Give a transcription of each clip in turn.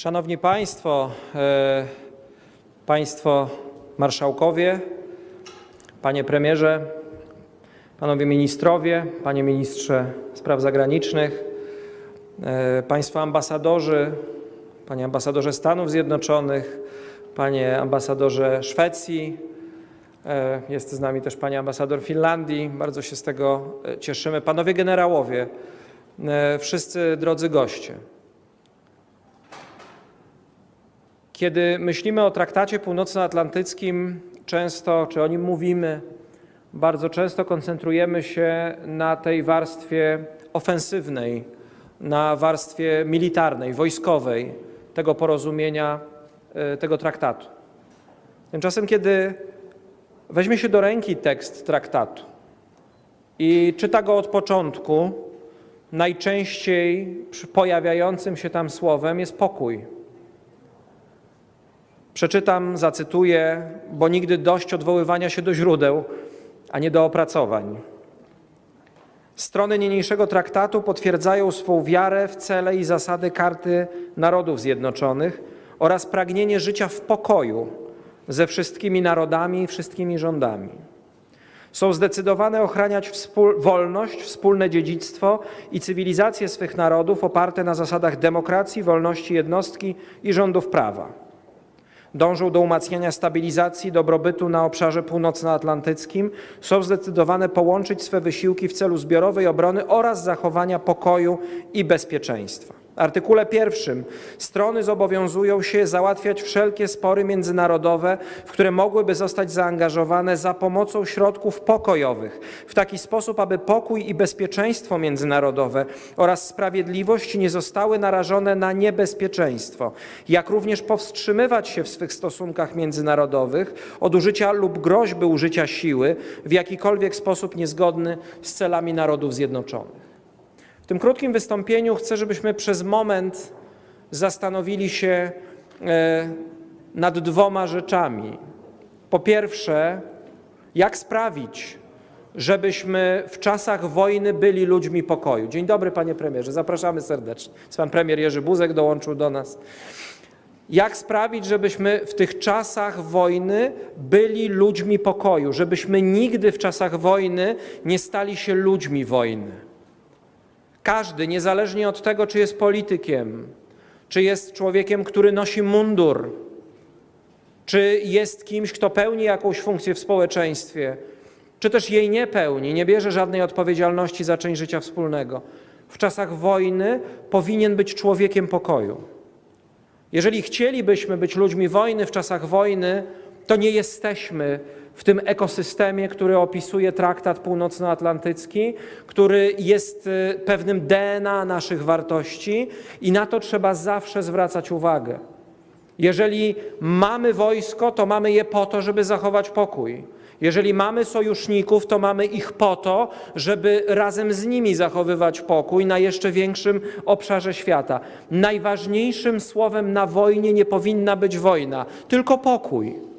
Szanowni Państwo, e, Państwo Marszałkowie, Panie Premierze, Panowie Ministrowie, Panie Ministrze Spraw Zagranicznych, e, Państwo Ambasadorzy, Panie Ambasadorze Stanów Zjednoczonych, Panie Ambasadorze Szwecji, e, jest z nami też Pani Ambasador Finlandii, bardzo się z tego cieszymy, Panowie Generałowie, wszyscy drodzy goście. Kiedy myślimy o traktacie północnoatlantyckim, często, czy o nim mówimy, bardzo często koncentrujemy się na tej warstwie ofensywnej, na warstwie militarnej, wojskowej tego porozumienia, e, tego traktatu. Tymczasem, kiedy weźmie się do ręki tekst traktatu i czyta go od początku, najczęściej pojawiającym się tam słowem jest pokój. Przeczytam, zacytuję, bo nigdy dość odwoływania się do źródeł, a nie do opracowań. Strony niniejszego traktatu potwierdzają swą wiarę w cele i zasady Karty Narodów Zjednoczonych oraz pragnienie życia w pokoju ze wszystkimi narodami i wszystkimi rządami. Są zdecydowane ochraniać wspól- wolność, wspólne dziedzictwo i cywilizację swych narodów oparte na zasadach demokracji, wolności jednostki i rządów prawa dążą do umacniania stabilizacji i dobrobytu na obszarze północnoatlantyckim, są zdecydowane połączyć swe wysiłki w celu zbiorowej obrony oraz zachowania pokoju i bezpieczeństwa. Artykule pierwszym. Strony zobowiązują się załatwiać wszelkie spory międzynarodowe, w które mogłyby zostać zaangażowane za pomocą środków pokojowych, w taki sposób, aby pokój i bezpieczeństwo międzynarodowe oraz sprawiedliwość nie zostały narażone na niebezpieczeństwo, jak również powstrzymywać się w swych stosunkach międzynarodowych od użycia lub groźby użycia siły w jakikolwiek sposób niezgodny z celami Narodów Zjednoczonych. Tym krótkim wystąpieniu chcę, żebyśmy przez moment zastanowili się e, nad dwoma rzeczami. Po pierwsze, jak sprawić, żebyśmy w czasach wojny byli ludźmi pokoju. Dzień dobry, panie premierze, zapraszamy serdecznie. Pan premier Jerzy Buzek dołączył do nas. Jak sprawić, żebyśmy w tych czasach wojny byli ludźmi pokoju, żebyśmy nigdy w czasach wojny nie stali się ludźmi wojny. Każdy, niezależnie od tego, czy jest politykiem, czy jest człowiekiem, który nosi mundur, czy jest kimś, kto pełni jakąś funkcję w społeczeństwie, czy też jej nie pełni, nie bierze żadnej odpowiedzialności za część życia wspólnego, w czasach wojny powinien być człowiekiem pokoju. Jeżeli chcielibyśmy być ludźmi wojny w czasach wojny, to nie jesteśmy w tym ekosystemie, który opisuje Traktat Północnoatlantycki, który jest y, pewnym DNA naszych wartości i na to trzeba zawsze zwracać uwagę. Jeżeli mamy wojsko, to mamy je po to, żeby zachować pokój. Jeżeli mamy sojuszników, to mamy ich po to, żeby razem z nimi zachowywać pokój na jeszcze większym obszarze świata. Najważniejszym słowem na wojnie nie powinna być wojna, tylko pokój.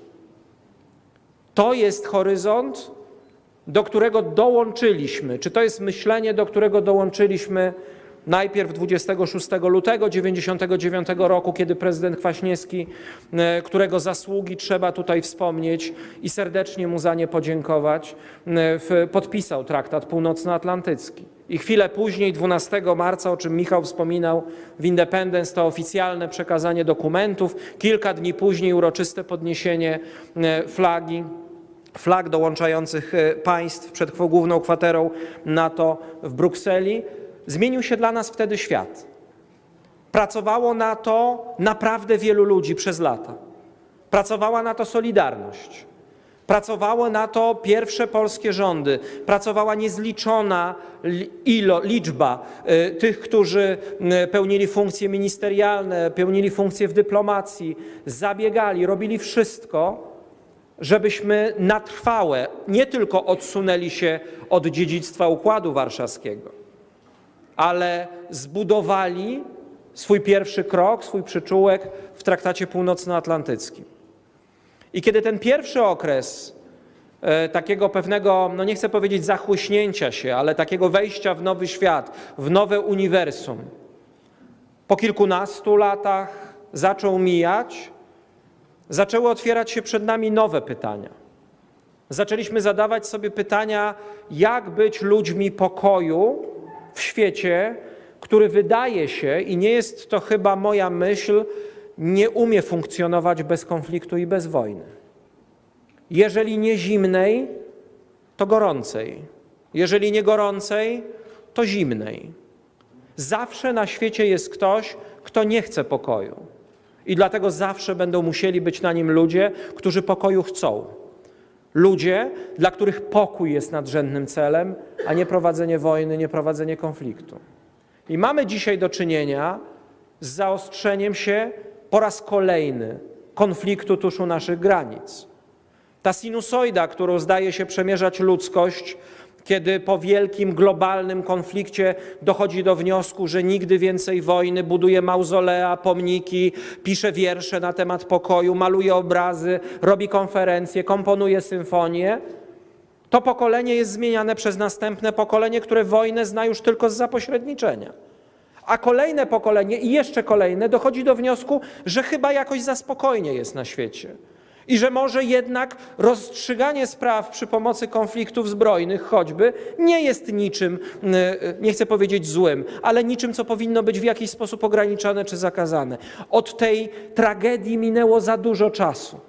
To jest horyzont, do którego dołączyliśmy. Czy to jest myślenie, do którego dołączyliśmy najpierw 26 lutego 1999 roku, kiedy prezydent Kwaśniewski, e, którego zasługi trzeba tutaj wspomnieć i serdecznie mu za nie podziękować, e, podpisał traktat północnoatlantycki. I chwilę później, 12 marca, o czym Michał wspominał, w Independence to oficjalne przekazanie dokumentów, kilka dni później uroczyste podniesienie e, flagi flag dołączających e, państw przed główną kwaterą NATO w Brukseli. Zmienił się dla nas wtedy świat. Pracowało na to naprawdę wielu ludzi przez lata. Pracowała na to Solidarność. Pracowało na to pierwsze polskie rządy. Pracowała niezliczona li- ilo, liczba y, tych, którzy pełnili funkcje ministerialne, pełnili funkcje w dyplomacji, zabiegali, robili wszystko, żebyśmy na trwałe nie tylko odsunęli się od dziedzictwa Układu Warszawskiego, ale zbudowali swój pierwszy krok, swój przyczółek w traktacie północnoatlantyckim. I kiedy ten pierwszy okres e, takiego pewnego, no nie chcę powiedzieć zachłyśnięcia się, ale takiego wejścia w nowy świat, w nowe uniwersum, po kilkunastu latach zaczął mijać, zaczęły otwierać się przed nami nowe pytania. Zaczęliśmy zadawać sobie pytania, jak być ludźmi pokoju w świecie, który wydaje się, i nie jest to chyba moja myśl, nie umie funkcjonować bez konfliktu i bez wojny. Jeżeli nie zimnej, to gorącej. Jeżeli nie gorącej, to zimnej. Zawsze na świecie jest ktoś, kto nie chce pokoju. I dlatego zawsze będą musieli być na nim ludzie, którzy pokoju chcą. Ludzie, dla których pokój jest nadrzędnym celem, a nie prowadzenie wojny, nie prowadzenie konfliktu. I mamy dzisiaj do czynienia z zaostrzeniem się po raz kolejny konfliktu tuż u naszych granic. Ta sinusoida, którą zdaje się przemierzać ludzkość, kiedy po wielkim globalnym konflikcie dochodzi do wniosku, że nigdy więcej wojny, buduje mauzolea, pomniki, pisze wiersze na temat pokoju, maluje obrazy, robi konferencje, komponuje symfonie, to pokolenie jest zmieniane przez następne pokolenie, które wojnę zna już tylko z zapośredniczenia. A kolejne pokolenie i jeszcze kolejne dochodzi do wniosku, że chyba jakoś za spokojnie jest na świecie. I że może jednak rozstrzyganie spraw przy pomocy konfliktów zbrojnych choćby nie jest niczym, y, nie chcę powiedzieć złym, ale niczym, co powinno być w jakiś sposób ograniczone czy zakazane. Od tej tragedii minęło za dużo czasu.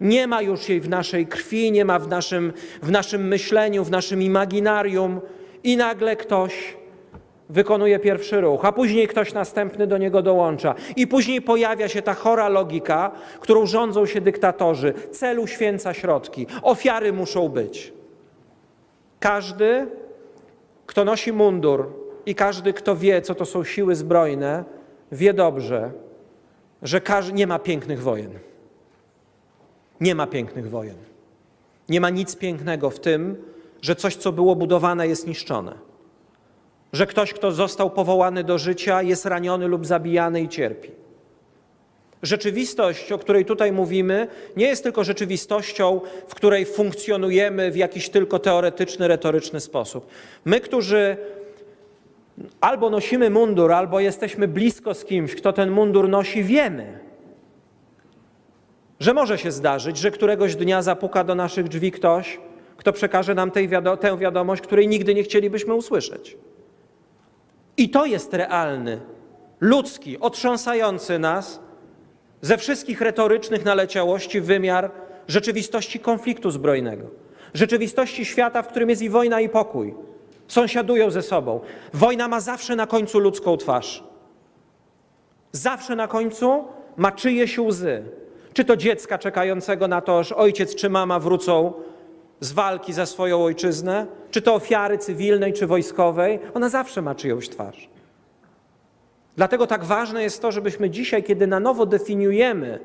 Nie ma już jej w naszej krwi, nie ma w naszym, w naszym myśleniu, w naszym imaginarium, i nagle ktoś wykonuje pierwszy ruch, a później ktoś następny do niego dołącza. I później pojawia się ta chora logika, którą rządzą się dyktatorzy. Celu święca środki, ofiary muszą być. Każdy, kto nosi mundur i każdy, kto wie, co to są siły zbrojne, wie dobrze, że nie ma pięknych wojen. Nie ma pięknych wojen. Nie ma nic pięknego w tym, że coś, co było budowane, jest niszczone. Że ktoś, kto został powołany do życia, jest raniony lub zabijany i cierpi. Rzeczywistość, o której tutaj mówimy, nie jest tylko rzeczywistością, w której funkcjonujemy w jakiś tylko teoretyczny, retoryczny sposób. My, którzy albo nosimy mundur, albo jesteśmy blisko z kimś, kto ten mundur nosi, wiemy, że może się zdarzyć, że któregoś dnia zapuka do naszych drzwi ktoś, kto przekaże nam wiado- tę wiadomość, której nigdy nie chcielibyśmy usłyszeć. I to jest realny, ludzki, otrząsający nas ze wszystkich retorycznych naleciałości wymiar rzeczywistości konfliktu zbrojnego. Rzeczywistości świata, w którym jest i wojna, i pokój. Sąsiadują ze sobą. Wojna ma zawsze na końcu ludzką twarz. Zawsze na końcu ma czyjeś łzy. Czy to dziecka czekającego na to, aż ojciec czy mama wrócą z walki za swoją ojczyznę, czy to ofiary cywilnej czy wojskowej, ona zawsze ma czyjąś twarz. Dlatego tak ważne jest to, żebyśmy dzisiaj, kiedy na nowo definiujemy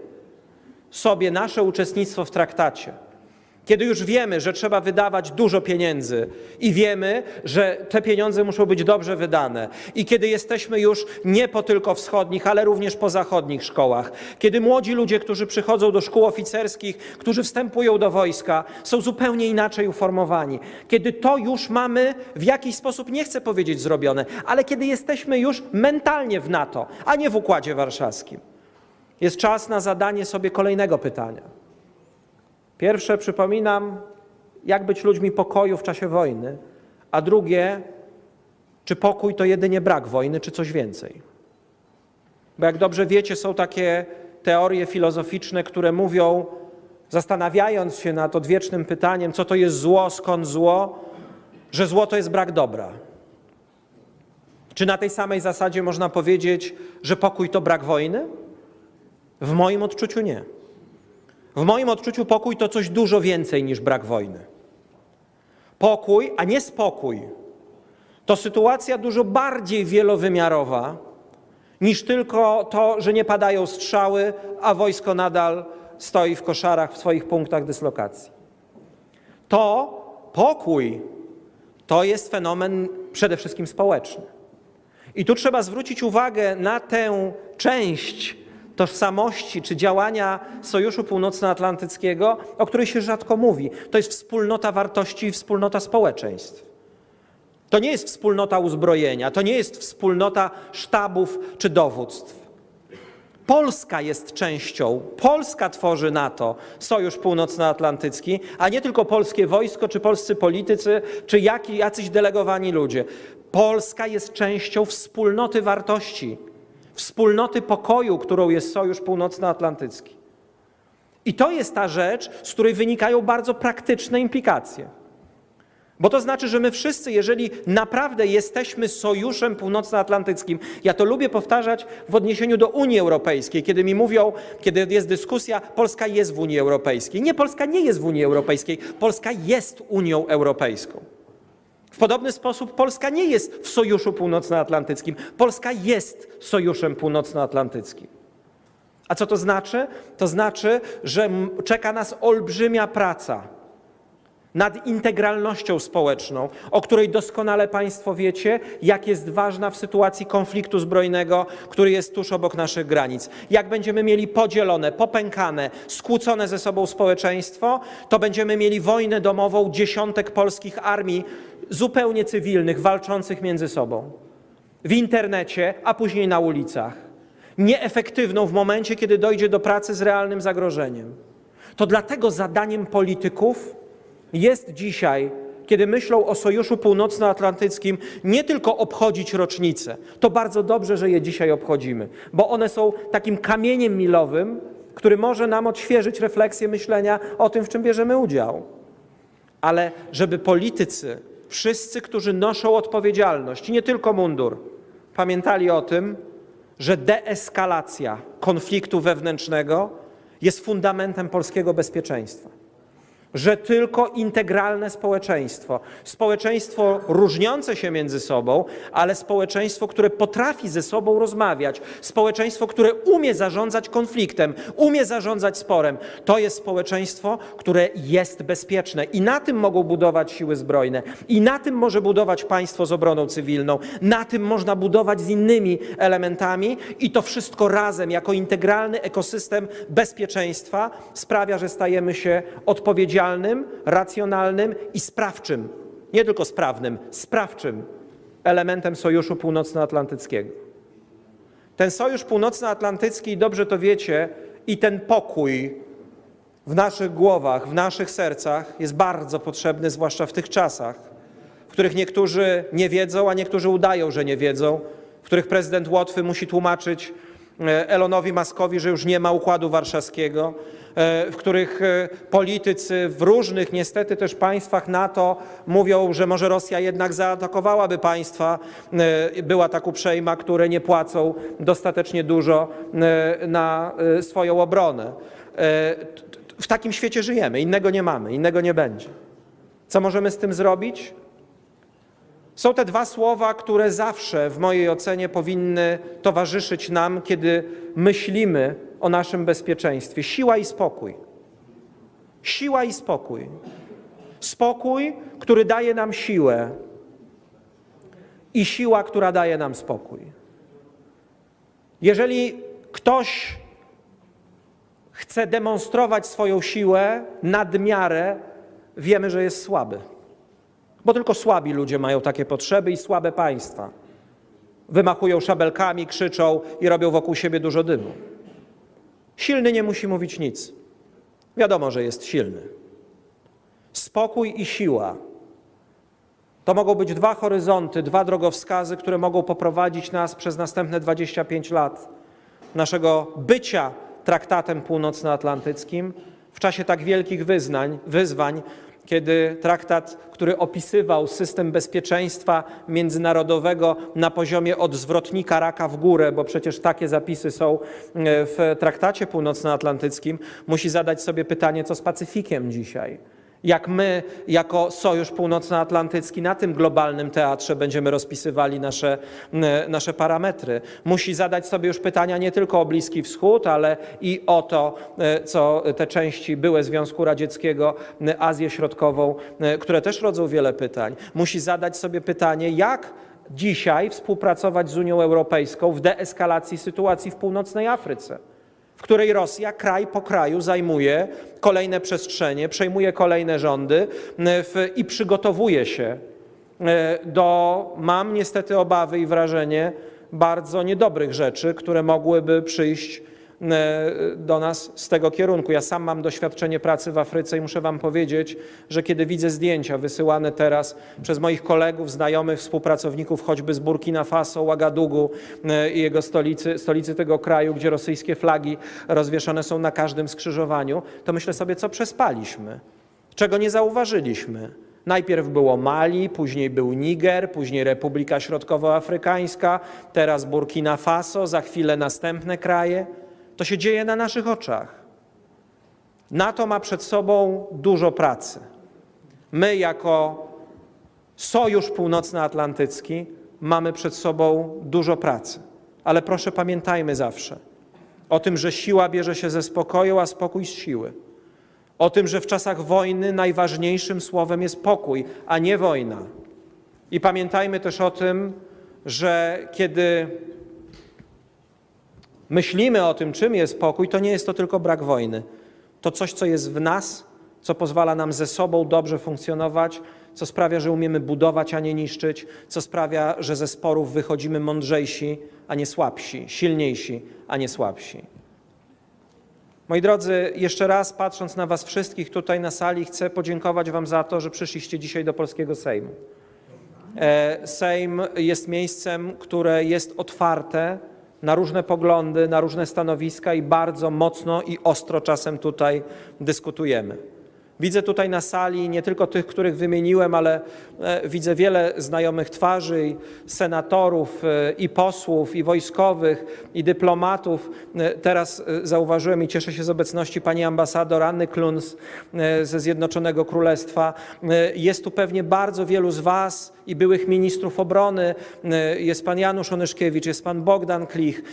sobie nasze uczestnictwo w traktacie, kiedy już wiemy, że trzeba wydawać dużo pieniędzy i wiemy, że te pieniądze muszą być dobrze wydane, i kiedy jesteśmy już nie po tylko wschodnich, ale również po zachodnich szkołach, kiedy młodzi ludzie, którzy przychodzą do szkół oficerskich, którzy wstępują do wojska, są zupełnie inaczej uformowani, kiedy to już mamy w jakiś sposób, nie chcę powiedzieć zrobione, ale kiedy jesteśmy już mentalnie w NATO, a nie w Układzie Warszawskim, jest czas na zadanie sobie kolejnego pytania. Pierwsze, przypominam, jak być ludźmi pokoju w czasie wojny, a drugie, czy pokój to jedynie brak wojny, czy coś więcej. Bo jak dobrze wiecie, są takie teorie filozoficzne, które mówią, zastanawiając się nad odwiecznym pytaniem, co to jest zło, skąd zło, że zło to jest brak dobra. Czy na tej samej zasadzie można powiedzieć, że pokój to brak wojny? W moim odczuciu nie. W moim odczuciu pokój to coś dużo więcej niż brak wojny. Pokój, a nie spokój, to sytuacja dużo bardziej wielowymiarowa niż tylko to, że nie padają strzały, a wojsko nadal stoi w koszarach w swoich punktach dyslokacji. To pokój to jest fenomen przede wszystkim społeczny. I tu trzeba zwrócić uwagę na tę część tożsamości czy działania Sojuszu Północnoatlantyckiego, o której się rzadko mówi. To jest wspólnota wartości i wspólnota społeczeństw. To nie jest wspólnota uzbrojenia, to nie jest wspólnota sztabów czy dowództw. Polska jest częścią, Polska tworzy NATO, Sojusz Północnoatlantycki, a nie tylko polskie wojsko, czy polscy politycy, czy jacyś delegowani ludzie. Polska jest częścią wspólnoty wartości, wspólnoty pokoju, którą jest Sojusz Północnoatlantycki. I to jest ta rzecz, z której wynikają bardzo praktyczne implikacje. Bo to znaczy, że my wszyscy, jeżeli naprawdę jesteśmy sojuszem północnoatlantyckim, ja to lubię powtarzać w odniesieniu do Unii Europejskiej, kiedy mi mówią, kiedy jest dyskusja, Polska jest w Unii Europejskiej. Nie, Polska nie jest w Unii Europejskiej, Polska jest Unią Europejską. W podobny sposób Polska nie jest w Sojuszu Północnoatlantyckim, Polska jest Sojuszem Północnoatlantyckim. A co to znaczy? To znaczy, że czeka nas olbrzymia praca nad integralnością społeczną, o której doskonale Państwo wiecie, jak jest ważna w sytuacji konfliktu zbrojnego, który jest tuż obok naszych granic. Jak będziemy mieli podzielone, popękane, skłócone ze sobą społeczeństwo, to będziemy mieli wojnę domową dziesiątek polskich armii zupełnie cywilnych, walczących między sobą. W internecie, a później na ulicach. Nieefektywną w momencie, kiedy dojdzie do pracy z realnym zagrożeniem. To dlatego zadaniem polityków jest dzisiaj, kiedy myślą o Sojuszu Północnoatlantyckim, nie tylko obchodzić rocznice. To bardzo dobrze, że je dzisiaj obchodzimy, bo one są takim kamieniem milowym, który może nam odświeżyć refleksję myślenia o tym, w czym bierzemy udział. Ale żeby politycy, wszyscy, którzy noszą odpowiedzialność, nie tylko mundur, pamiętali o tym, że deeskalacja konfliktu wewnętrznego jest fundamentem polskiego bezpieczeństwa że tylko integralne społeczeństwo, społeczeństwo różniące się między sobą, ale społeczeństwo, które potrafi ze sobą rozmawiać, społeczeństwo, które umie zarządzać konfliktem, umie zarządzać sporem, to jest społeczeństwo, które jest bezpieczne. I na tym mogą budować siły zbrojne. I na tym może budować państwo z obroną cywilną, na tym można budować z innymi elementami. I to wszystko razem jako integralny ekosystem bezpieczeństwa sprawia, że stajemy się odpowiedzialnym, racjonalnym i sprawczym, nie tylko sprawnym, sprawczym elementem Sojuszu Północnoatlantyckiego. Ten Sojusz Północnoatlantycki, dobrze to wiecie, i ten pokój w naszych głowach, w naszych sercach jest bardzo potrzebny, zwłaszcza w tych czasach, w których niektórzy nie wiedzą, a niektórzy udają, że nie wiedzą, w których prezydent Łotwy musi tłumaczyć Elonowi Maskowi, że już nie ma Układu Warszawskiego, e, w których e, politycy w różnych niestety też państwach NATO mówią, że może Rosja jednak zaatakowałaby państwa, e, była tak uprzejma, które nie płacą dostatecznie dużo e, na e, swoją obronę. E, W takim świecie żyjemy, innego nie mamy, innego nie będzie. Co możemy z tym zrobić? Są te dwa słowa, które zawsze w mojej ocenie powinny towarzyszyć nam, kiedy myślimy o naszym bezpieczeństwie: siła i spokój. Siła i spokój. Spokój, który daje nam siłę, i siła, która daje nam spokój. Jeżeli ktoś chce demonstrować swoją siłę nadmiarę, wiemy, że jest słaby. Bo tylko słabi ludzie mają takie potrzeby i słabe państwa. Wymachują szabelkami, krzyczą i robią wokół siebie dużo dymu. Silny nie musi mówić nic. Wiadomo, że jest silny. Spokój i siła to mogą być dwa horyzonty, dwa drogowskazy, które mogą poprowadzić nas przez następne 25 lat naszego bycia traktatem północnoatlantyckim w czasie tak wielkich wyznań, wyzwań, kiedy traktat, który opisywał system bezpieczeństwa międzynarodowego na poziomie od zwrotnika raka w górę, bo przecież takie zapisy są e, w traktacie północnoatlantyckim, musi zadać sobie pytanie, co z Pacyfikiem dzisiaj jak my, jako Sojusz Północnoatlantycki, na tym globalnym teatrze będziemy rozpisywali nasze, nasze parametry. Musi zadać sobie już pytania nie tylko o Bliski Wschód, ale i o to, e, co te części były Związku Radzieckiego, Azję Środkową, które też rodzą wiele pytań. Musi zadać sobie pytanie, jak dzisiaj współpracować z Unią Europejską w deeskalacji sytuacji w północnej Afryce której Rosja kraj po kraju zajmuje kolejne przestrzenie, przejmuje kolejne rządy w, i przygotowuje się e, do, mam niestety obawy i wrażenie, bardzo niedobrych rzeczy, które mogłyby przyjść e, do nas z tego kierunku. Ja sam mam doświadczenie pracy w Afryce i muszę Wam powiedzieć, że kiedy widzę zdjęcia wysyłane teraz przez moich kolegów, znajomych, współpracowników, choćby z Burkina Faso, Ouagadougou e, i jego stolicy, stolicy tego kraju, gdzie rosyjskie flagi rozwieszone są na każdym skrzyżowaniu, to myślę sobie, co przespaliśmy, czego nie zauważyliśmy. Najpierw było Mali, później był Niger, później Republika Środkowoafrykańska, teraz Burkina Faso, za chwilę następne kraje. To się dzieje na naszych oczach. NATO ma przed sobą dużo pracy. My, jako Sojusz Północnoatlantycki, mamy przed sobą dużo pracy. Ale proszę pamiętajmy zawsze o tym, że siła bierze się ze spokoju, a spokój z siły. O tym, że w czasach wojny najważniejszym słowem jest pokój, a nie wojna. I pamiętajmy też o tym, że kiedy myślimy o tym, czym jest pokój, to nie jest to tylko brak wojny. To coś, co jest w nas, co pozwala nam ze sobą dobrze funkcjonować, co sprawia, że umiemy budować, a nie niszczyć, co sprawia, że ze sporów wychodzimy mądrzejsi, a nie słabsi, silniejsi, a nie słabsi. Moi drodzy, jeszcze raz patrząc na Was wszystkich tutaj na sali, chcę podziękować Wam za to, że przyszliście dzisiaj do polskiego Sejmu. E, Sejm jest miejscem, które jest otwarte na różne poglądy, na różne stanowiska i bardzo mocno i ostro czasem tutaj dyskutujemy. Widzę tutaj na sali nie tylko tych, których wymieniłem, ale e, widzę wiele znajomych twarzy, i senatorów, e, i posłów, i wojskowych, i dyplomatów. E, Teraz zauważyłem i cieszę się z obecności pani ambasador Anny Kluns ze Zjednoczonego Królestwa. Jest tu pewnie bardzo wielu z Was i byłych ministrów obrony. Jest pan Janusz Onyszkiewicz, jest pan Bogdan Klich.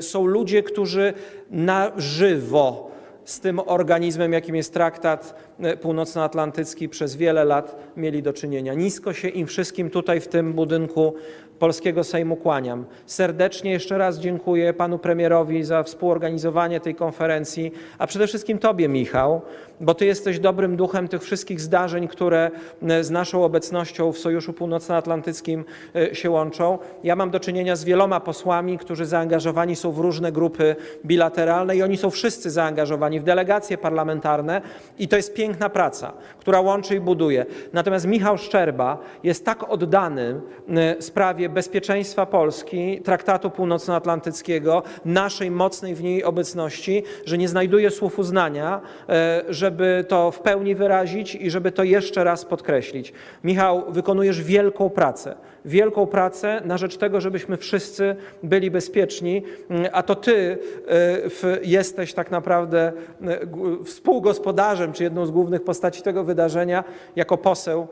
Są ludzie, którzy na żywo z tym organizmem, jakim jest traktat e, północnoatlantycki, przez wiele lat mieli do czynienia. Nisko się im wszystkim tutaj w tym budynku Polskiego Sejmu kłaniam. Serdecznie jeszcze raz dziękuję panu premierowi za współorganizowanie tej konferencji, a przede wszystkim tobie, Michał, bo ty jesteś dobrym duchem tych wszystkich zdarzeń, które e, z naszą obecnością w Sojuszu Północnoatlantyckim e, się łączą. Ja mam do czynienia z wieloma posłami, którzy zaangażowani są w różne grupy bilateralne i oni są wszyscy zaangażowani w delegacje parlamentarne i to jest piękna praca, która łączy i buduje. Natomiast Michał Szczerba jest tak oddany e, sprawie bezpieczeństwa Polski, traktatu północnoatlantyckiego, naszej mocnej w niej obecności, że nie znajduje słów uznania, e, żeby to w pełni wyrazić i żeby to jeszcze raz podkreślić. Michał, wykonujesz wielką pracę, wielką pracę na rzecz tego, żebyśmy wszyscy byli bezpieczni, mm, a to ty e, jesteś tak naprawdę e, współgospodarzem, czy jedną z głównych postaci tego wydarzenia, jako poseł,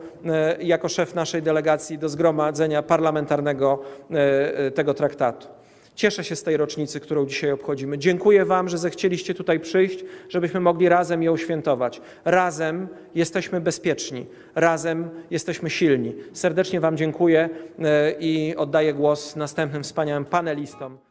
jako szef naszej delegacji do zgromadzenia parlamentarnego e, e, tego traktatu. Cieszę się z tej rocznicy, którą dzisiaj obchodzimy. Dziękuję Wam, że zechcieliście tutaj przyjść, żebyśmy mogli razem ją świętować. Razem jesteśmy bezpieczni, razem jesteśmy silni. Serdecznie Wam dziękuję e, i oddaję głos następnym wspaniałym panelistom.